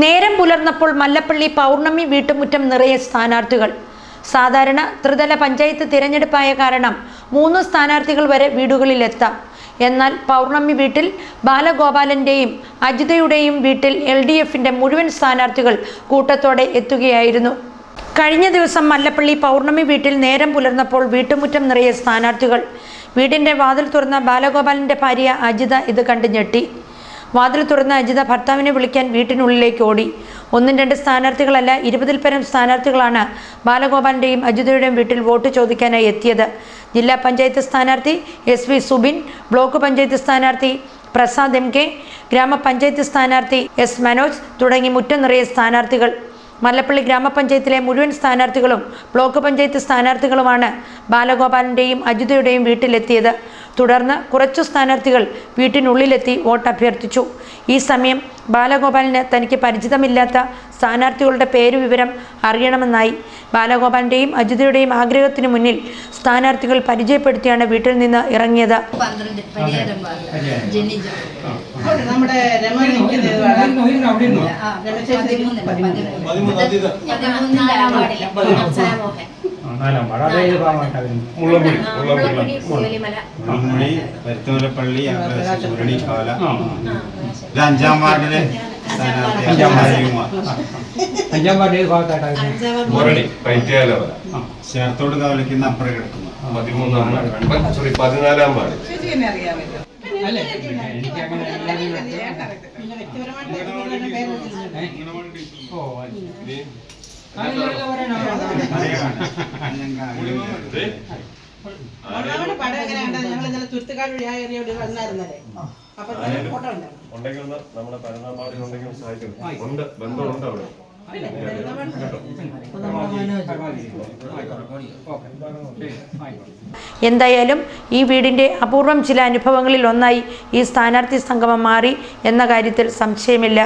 നേരം പുലർന്നപ്പോൾ മല്ലപ്പള്ളി പൗർണമി വീട്ടുമുറ്റം നിറയെ സ്ഥാനാർത്ഥികൾ. സാധാരണ ത്രിതല പഞ്ചായത്ത് തിരഞ്ഞെടുപ്പായ കാരണം മൂന്ന് സ്ഥാനാർത്ഥികൾ വരെ വീടുകളിലെത്താം. എന്നാൽ പൗർണമി വീട്ടിൽ ബാലഗോപാലന്റെയും അജിതയുടെയും വീട്ടിൽ എൽ ഡി എഫിന്റെ മുഴുവൻ സ്ഥാനാർത്ഥികൾ കൂട്ടത്തോടെ എത്തുകയായിരുന്നു. കഴിഞ്ഞ ദിവസം മല്ലപ്പള്ളി പൗർണമി വീട്ടിൽ നേരം പുലർന്നപ്പോൾ വീട്ടുമുറ്റം നിറയെ സ്ഥാനാർത്ഥികൾ. വീടിന്റെ വാതിൽ തുറന്ന ബാലഗോപാലന്റെ ഭാര്യ അജിത ഇത് കണ്ട് ഞെട്ടി. വാതിൽ തുറന്ന അജിത ഭർത്താവിനെ വിളിക്കാൻ വീട്ടിനുള്ളിലേക്ക് ഓടി. ഒന്നും രണ്ട് സ്ഥാനാർത്ഥികളല്ല ഇരുപതിൽ പരം സ്ഥാനാർത്ഥികളാണ് ബാലഗോപാലിന്റെയും അജിതയുടെയും വീട്ടിൽ വോട്ട് ചോദിക്കാനായി എത്തിയത്. ജില്ലാ പഞ്ചായത്ത് സ്ഥാനാർത്ഥി S V Subin block panchayat സ്ഥാനാർത്ഥി പ്രസാദ് എം കെ ഗ്രാമപഞ്ചായത്ത് സ്ഥാനാർത്ഥി എസ് മനോജ് തുടങ്ങി മുറ്റം നിറയെ സ്ഥാനാർത്ഥികൾ. മല്ലപ്പള്ളി ഗ്രാമപഞ്ചായത്തിലെ മുഴുവൻ സ്ഥാനാർത്ഥികളും ബ്ലോക്ക് പഞ്ചായത്ത് സ്ഥാനാർത്ഥികളുമാണ് ബാലഗോപാലിന്റെയും അജിതയുടെയും വീട്ടിലെത്തിയത്. തുടർന്ന് കുറച്ചു സ്ഥാനാർത്ഥികൾ വീട്ടിനുള്ളിലെത്തി വോട്ട് അഭ്യർത്ഥിച്ചു. ഈ സമയം ബാലഗോപാലിന് തനിക്ക് പരിചിതമില്ലാത്ത സ്ഥാനാർത്ഥികളുടെ പേര് വിവരം അറിയണമെന്നായി. ബാലഗോപാലിന്റെയും അജിതയുടെയും ആഗ്രഹത്തിന് മുന്നിൽ സ്ഥാനാർത്ഥികൾ പരിചയപ്പെടുത്തിയാണ് വീട്ടിൽ നിന്ന് ഇറങ്ങിയത്. നമ്മുടെ രമ നാലാം പാടം അതേ. പരുത്തൂരപ്പള്ളി മുരളി കാല ഇത് അഞ്ചാം വാർഡിലെ അഞ്ചാം വാർഡ്. അഞ്ചാം പാടം ഏത് ഭാഗത്തായിട്ടായിരുന്നു മുരളി പൈറ്റാലവര ചേർത്തോട് കവലിക്കുന്ന അപ്പുറം കിടക്കുന്നു. പതിമൂന്നാം വാർഡ്. സോറി പതിനാലാം വാർഡ്. അല്ലേ? എനിക്ക് അങ്ങനെ എല്ലാവരും പിന്നെ വ്യക്തിപരമായിട്ട് ഇതിന്റെ പേര് വിളിച്ചിട്ടുണ്ട്. ഓ ഒന്നാമത് പടം എങ്ങനെയാണ്ട്? ഞങ്ങൾ ഇന്നലെ തുരുത്തുകാട് വഴി ആ ഏരിയ വഴി വന്നായിരുന്നല്ലേ? അപ്പൊ ഇതിന്റെ ഫോട്ടോ ഉണ്ടായിരുന്നു ഉണ്ടെങ്കിൽ ഒന്ന് നമ്മുടെ ഉണ്ടെങ്കിൽ സഹായിക്കണം ഉണ്ട് ബന്ധമുണ്ട് അവിടെ. എന്തായാലും ഈ വീടിന്റെ അപൂർവം ചില അനുഭവങ്ങളിൽ ഒന്നായി ഈ സ്ഥാനാർത്ഥി സംഗമം മാറി എന്ന കാര്യത്തിൽ സംശയമില്ല.